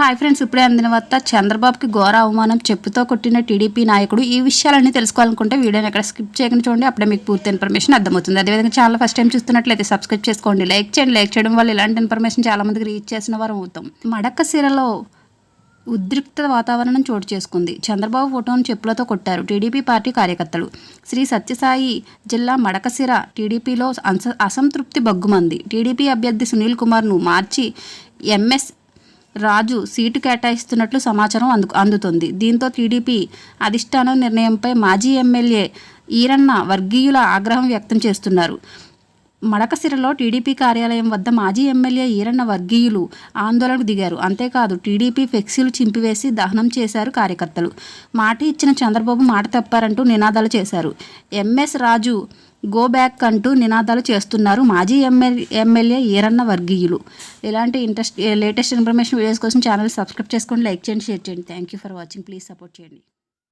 Hi friends ఇప్పుడే అందిన వార్త చంద్రబాబుకి ఘోర అవమానం చెప్పుతో కొట్టిన టీడీపీ నాయకుడు ఈ విషయాలన్నీ తెలుసుకోవాలనుకుంటే వీడియోని ఎక్కడ స్కిప్ చేయకుండా చూడండి అప్పుడే మీకు పూర్తి ఇన్ఫర్మేషన్ అర్థమవుతుంది. అదేవిధంగా ఛానల్ ఫస్ట్ టైం చూస్తున్నట్లయితే సబ్స్క్రైబ్ చేసుకోండి లైక్ చేయండి. లైక్ చేయడం వల్ల ఇలాంటి ఇన్ఫర్మేషన్ చాలా మందికి రీచ్ చేసిన వారం అవుతాం. మడకశిరలో ఉద్రిక్త వాతావరణం చోటు చేసుకుంది. చంద్రబాబు ఫోటోను చెప్పులతో కొట్టారు టీడీపీ పార్టీ కార్యకర్తలు. శ్రీ సత్యసాయి జిల్లా మడకసిర టీడీపీలో అస- అసంతృప్తి బగ్గుమంది టీడీపీ అభ్యర్థి సునీల్ కుమార్ను మార్చి ఎంఎస్ రాజు సీటు కేటాయిస్తున్నట్లు సమాచారం అందు అందుతుంది. దీంతో టీడీపీ అధిష్టానం నిర్ణయంపై మాజీ ఎమ్మెల్యే ఈరన్న వర్గీయుల ఆగ్రహం వ్యక్తం చేస్తున్నారు. మడకసిరలో టీడీపీ కార్యాలయం వద్ద మాజీ ఎమ్మెల్యే ఈరన్న వర్గీయులు ఆందోళనకు దిగారు. అంతేకాదు టీడీపీ ఫ్లెక్సీలు చింపివేసి దహనం చేశారు కార్యకర్తలు. మాట ఇచ్చిన చంద్రబాబు మాట తప్పారంటూ నినాదాలు చేశారు. ఎంఎస్ రాజు గో బ్యాక్ అంటూ నినాదాలు చేస్తున్నారు మాజీ ఎమ్మెల్యే ఎమ్మెల్యే ఈరన్న వర్గీయులు. ఇలాంటి ఇంట్రెస్ట్ లేటెస్ట్ ఇన్ఫర్మేషన్ వీడియోస్ కోసం ఛానల్ సబ్స్క్రైబ్ చేసుకోండి లైక్ చేయండి షేర్ చేయండి. Thank you for watching please support చేయండి.